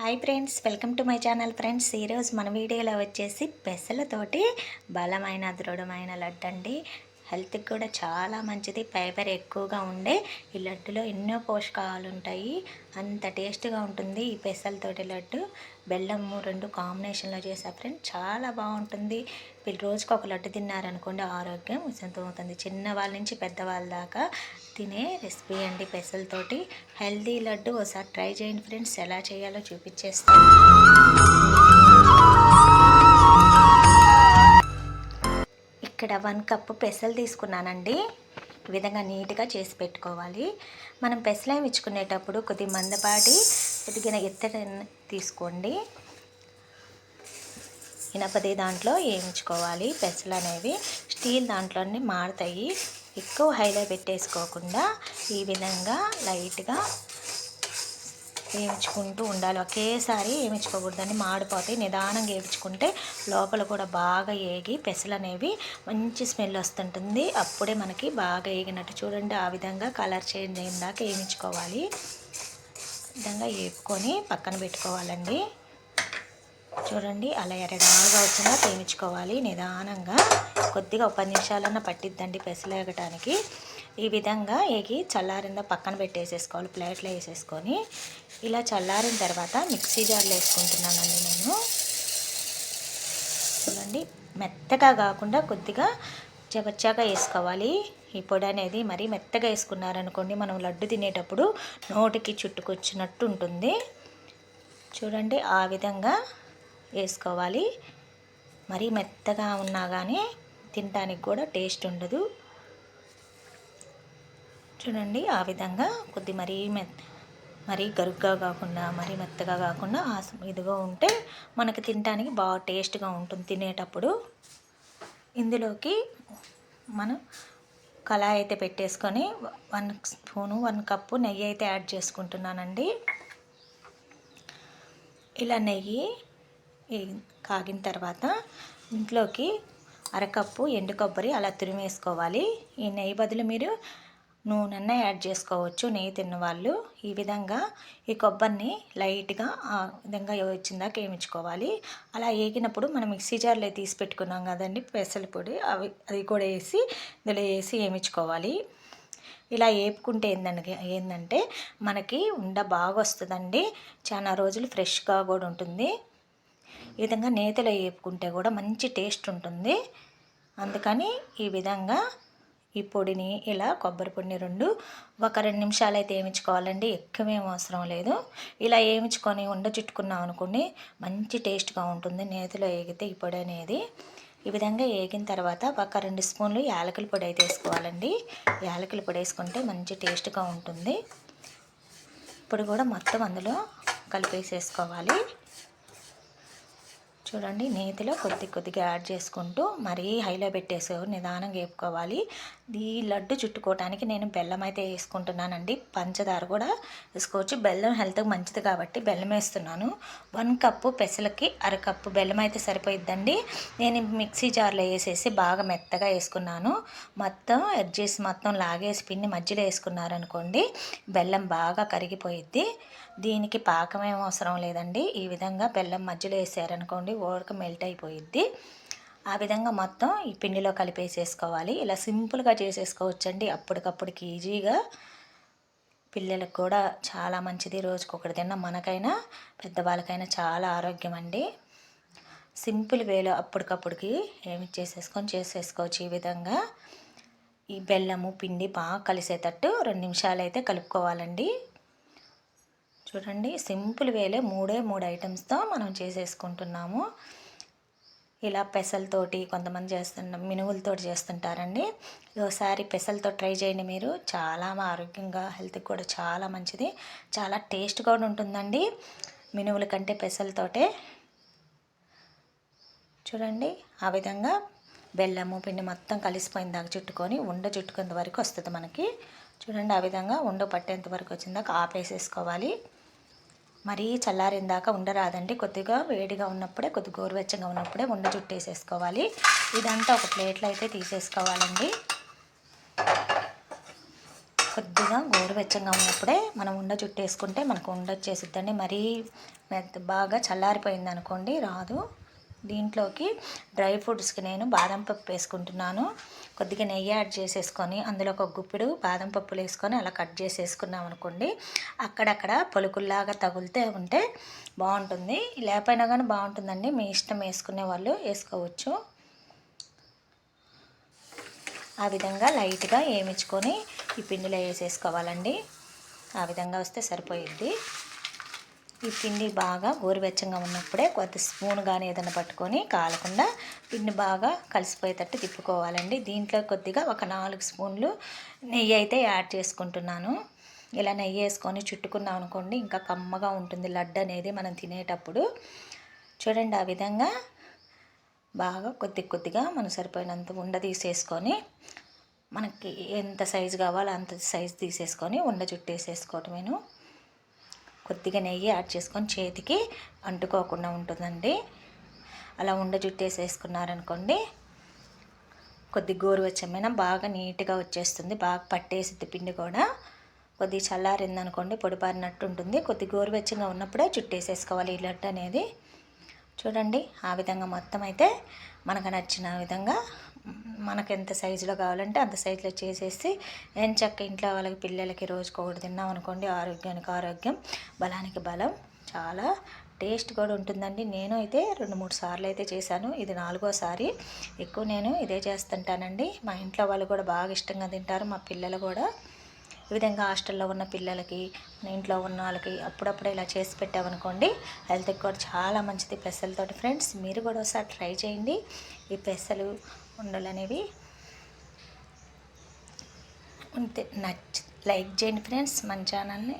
Hi friends welcome to my channel friends. ఈరోజు మన వీడియోలో వచ్చేసి పెసలతోటి బలమైన దృఢమైన లడ్డు అండి. హెల్త్కి కూడా చాలా మంచిది. ఫైబర్ ఎక్కువగా ఉండే ఈ లడ్డులో ఎన్నో పోషకాలు ఉంటాయి. అంత టేస్ట్గా ఉంటుంది ఈ పెసలతోటి లడ్డు. బెల్లము రెండు కాంబినేషన్లో చేసా ఫ్రెండ్ చాలా బాగుంటుంది. వీళ్ళు ఒక లడ్డు తిన్నారనుకోండి ఆరోగ్యం అవుతుంది. చిన్న వాళ్ళ నుంచి పెద్దవాళ్ళ దాకా తినే రెసిపీ అండి పెసలతోటి హెల్దీ లడ్డు ఒకసారి ట్రై చేయండి ఫ్రెండ్స్. ఎలా చేయాలో చూపించేస్తాను. ఇక్కడ వన్ కప్పు పెసలు తీసుకున్నానండి. ఈ విధంగా నీట్గా చేసి పెట్టుకోవాలి. మనం పెసలేం ఇచ్చుకునేటప్పుడు కొద్ది మందపాటి కొద్దిగా ఎత్తడి తీసుకోండి. ఇనపది దాంట్లో వేయించుకోవాలి పెసలు అనేవి స్టీల్ దాంట్లోనే మారుతాయి. ఎక్కువ హైలో పెట్టేసుకోకుండా ఈ విధంగా లైట్గా వేయించుకుంటూ ఉండాలి. ఒకేసారి వేయించుకోకూడదని మాడిపోతాయి. నిదానంగా వేయించుకుంటే లోపల కూడా బాగా ఏగి పెసలు అనేవి మంచి స్మెల్ వస్తుంటుంది. అప్పుడే మనకి బాగా ఏగినట్టు చూడండి. ఆ విధంగా కలర్ చేంజ్ అయిన దాకా వేయించుకోవాలి విధంగా వేపుకొని పక్కన పెట్టుకోవాలండి. చూడండి అలా ఎరడాగా వచ్చినా తేమించుకోవాలి నిదానంగా కొద్దిగా ఒక పది నిమిషాలన్నా పట్టిద్దండి పెసలేగటానికి ఈ విధంగా ఏగి చల్లారిందా పక్కన పెట్టేసేసుకోవాలి ప్లేట్లో వేసేసుకొని. ఇలా చల్లారిన తర్వాత మిక్సీ జార్లో వేసుకుంటున్నానండి నేను. చూడండి మెత్తగా కాకుండా కొద్దిగా చవచ్చాగా వేసుకోవాలి. ఈ పొడి అనేది మరీ మెత్తగా వేసుకున్నారనుకోండి మనం లడ్డు తినేటప్పుడు నోటికి చుట్టుకొచ్చినట్టు ఉంటుంది. చూడండి ఆ విధంగా వేసుకోవాలి. మరీ మెత్తగా ఉన్నా కానీ తినడానికి కూడా టేస్ట్ ఉండదు. చూడండి ఆ విధంగా కొద్ది మరీ మె మరీ గరుగ్గా కాకుండా మరీ మెత్తగా కాకుండా ఇదిగా ఉంటే మనకి తినడానికి బాగా టేస్ట్గా ఉంటుంది తినేటప్పుడు. ఇందులోకి మనం కళాయి అయితే పెట్టేసుకొని వన్ స్పూను వన్ కప్పు నెయ్యి అయితే యాడ్ చేసుకుంటున్నానండి. ఇలా నెయ్యి కాగిన తర్వాత ఇంట్లోకి అరకప్పు ఎండు కొబ్బరి అలా తురిమేసుకోవాలి. ఈ నెయ్యి బదులు మీరు నూనె యాడ్ చేసుకోవచ్చు. నెయ్యి తిన్న వాళ్ళు ఈ విధంగా ఈ కొబ్బరిని లైట్గా ఆ విధంగా వచ్చిందాక వేయించుకోవాలి అలా వేగినప్పుడు మనం మిక్సీ జార్లో తీసి పెట్టుకున్నాం కదండి పెసల పొడి అవి అది కూడా వేసి ఇందులో వేసి వేయించుకోవాలి ఇలా వేపుకుంటే ఏందండి ఏంటంటే మనకి ఉండ బాగా వస్తుందండి చాలా రోజులు ఫ్రెష్గా కూడా ఉంటుంది. ఈ విధంగా నేతలో వేపుకుంటే కూడా మంచి టేస్ట్ ఉంటుంది. అందుకని ఈ విధంగా ఈ పొడిని ఇలా కొబ్బరి పొడిని రెండు ఒక రెండు నిమిషాలు అయితే వేయించుకోవాలండి. ఎక్కువేం అవసరం లేదు. ఇలా వేయించుకొని ఉండ చుట్టుకున్నాం అనుకోండి మంచి టేస్ట్గా ఉంటుంది నేతిలో వేగితే ఈ పొడి అనేది. ఈ విధంగా వేగిన తర్వాత ఒక రెండు స్పూన్లు యాలకుల పొడి అయితే వేసుకోవాలండి. యాలకుల పొడి వేసుకుంటే మంచి టేస్ట్గా ఉంటుంది. ఇప్పుడు కూడా మొత్తం అందులో కలిపేసేసుకోవాలి. చూడండి నేతిలో కొద్ది కొద్దిగా యాడ్ చేసుకుంటూ మరీ హైలో పెట్టేసి నిదానంగా వేపుకోవాలి. ఈ లడ్డు చుట్టుకోవటానికి నేను బెల్లం అయితే వేసుకుంటున్నానండి. పంచదార కూడా వేసుకోవచ్చు. బెల్లం హెల్త్కి మంచిది కాబట్టి బెల్లం వేస్తున్నాను. వన్ కప్పు పెసలకి అరకప్పు బెల్లం అయితే సరిపోయిద్దండి. నేను మిక్సీ జార్లో వేసేసి బాగా మెత్తగా వేసుకున్నాను. మొత్తం ఎడ్జెస్ మొత్తం లాగేసి పిండి మధ్యలో వేసుకున్నారనుకోండి బెల్లం బాగా కరిగిపోయిద్ది. దీనికి పాకం ఏం అవసరం లేదండి. ఈ విధంగా బెల్లం మధ్యలో వేసారనుకోండి ఓరక మెల్ట్ అయిపోయిద్ది. ఆ విధంగా మొత్తం ఈ పిండిలో కలిపేసేసుకోవాలి. ఇలా సింపుల్గా చేసేసుకోవచ్చండి. అప్పటికప్పటికి ఈజీగా పిల్లలకు కూడా చాలా మంచిది. రోజుకొకటి తిన్న మనకైనా పెద్దవాళ్ళకైనా చాలా ఆరోగ్యం అండి సింపుల్ వేలో అప్పటికప్పటికి ఏమి చేసేసుకొని చేసేసుకోవచ్చు ఈ విధంగా. ఈ బెల్లము పిండి బాగా కలిసేటట్టు రెండు నిమిషాలు అయితే కలుపుకోవాలండి. చూడండి సింపుల్ వేలే మూడే మూడు ఐటమ్స్తో మనం చేసేసుకుంటున్నాము. ఇలా పెసలతోటి కొంతమంది చేస్తున్న మినువులతో చేస్తుంటారండి. ఒకసారి పెసలతో ట్రై చేయండి మీరు. చాలా ఆరోగ్యంగా హెల్త్కి కూడా చాలా మంచిది. చాలా టేస్ట్ కూడా ఉంటుందండి మినువుల కంటే పెసలతోటే. చూడండి ఆ విధంగా బెల్లము పిండి మొత్తం కలిసిపోయిన దాకా చుట్టుకొని ఉండ చుట్టుకునేంత వరకు వస్తుంది మనకి. చూడండి ఆ విధంగా ఉండ పట్టేంత వరకు వచ్చిందాక ఆపేసేసుకోవాలి. మరీ చల్లారిందాక ఉండరాదండి. కొద్దిగా వేడిగా ఉన్నప్పుడే కొద్ది గోరువెచ్చగా ఉన్నప్పుడే ఉండ చుట్టేసేసుకోవాలి. ఇదంతా ఒక ప్లేట్లో అయితే తీసేసుకోవాలండి. కొద్దిగా గోరువెచ్చంగా ఉన్నప్పుడే మనం ఉండ చుట్టేసుకుంటే మనకు ఉండొచ్చేసిద్దండి మరీ బాగా చల్లారిపోయింది అనుకోండి రాదు. దీంట్లోకి డ్రై ఫ్రూట్స్కి నేను బాదం పప్పు వేసుకుంటున్నాను. కొద్దిగా నెయ్యి యాడ్ చేసేసుకొని అందులో ఒక గుప్పిడు బాదం పప్పులు వేసుకొని అలా కట్ చేసేసుకున్నాం అనుకోండి అక్కడక్కడ పలుకుల్లాగా తగులుతే ఉంటే బాగుంటుంది. లేకపోయినా కానీ బాగుంటుందండి. మీ ఇష్టం వేసుకునే వాళ్ళు వేసుకోవచ్చు. ఆ విధంగా లైట్గా ఏమించుకొని ఈ పిండిలో వేసేసుకోవాలండి. ఆ విధంగా వస్తే సరిపోయిద్ది. ఈ పిండి బాగా గోరువెచ్చంగా ఉన్నప్పుడే కొద్ది స్పూన్ కానీ ఏదైనా పట్టుకొని కాలకుండా పిండి బాగా కలిసిపోయేటట్టు తిప్పుకోవాలండి. దీంట్లో కొద్దిగా ఒక నాలుగు స్పూన్లు నెయ్యి అయితే యాడ్ చేసుకుంటున్నాను. ఇలా నెయ్యి వేసుకొని చుట్టుకున్నాం అనుకోండి ఇంకా కమ్మగా ఉంటుంది లడ్డు అనేది మనం తినేటప్పుడు. చూడండి ఆ విధంగా బాగా కొద్ది కొద్దిగా మనం సరిపోయినంత ఉండ తీసేసుకొని మనకి ఎంత సైజు కావాలో అంత సైజు తీసేసుకొని ఉండ చుట్టేసేసుకోవటమేను. కొద్దిగా నెయ్యి యాడ్ చేసుకొని చేతికి అంటుకోకుండా ఉంటుందండి. అలా ఉండ జుట్టేసేసుకున్నారనుకోండి కొద్ది గోరువెచ్చమైన బాగా నీట్గా వచ్చేస్తుంది బాగా పట్టేసిద్ది పిండి కూడా. కొద్ది చల్లారింది అనుకోండి పొడిపారినట్టు ఉంటుంది కొద్ది గోరువెచ్చగా ఉన్నప్పుడే జుట్టు వేసేసుకోవాలి ఈ లడ్డు అనేది చూడండి ఆ విధంగా మొత్తం అయితే మనకు నచ్చిన విధంగా మనకు ఎంత సైజులో కావాలంటే అంత సైజులో చేసేసి ఏం చక్క ఇంట్లో వాళ్ళకి పిల్లలకి రోజుకి ఒకటి తిన్నాం అనుకోండి ఆరోగ్యానికి ఆరోగ్యం బలానికి బలం చాలా టేస్ట్ కూడా ఉంటుందండి. నేను అయితే రెండు మూడు సార్లు అయితే చేశాను. ఇది నాలుగోసారి. ఎక్కువ నేను ఇదే చేస్తుంటానండి. మా ఇంట్లో వాళ్ళు కూడా బాగా ఇష్టంగా తింటారు మా పిల్లలు కూడా. ఈ విధంగా హాస్టల్లో ఉన్న పిల్లలకి ఇంట్లో ఉన్న వాళ్ళకి అప్పుడప్పుడు ఇలా చేసి పెట్టామనుకోండి హెల్త్కి కూడా చాలా మంచిది. పెసలతో ఫ్రెండ్స్ మీరు కూడా ఒకసారి ట్రై చేయండి. ఈ పెసలు ఉండలు అనేవి ఉంటే నచ్చి లైక్ చేయండి ఫ్రెండ్స్. మన ఛానల్ని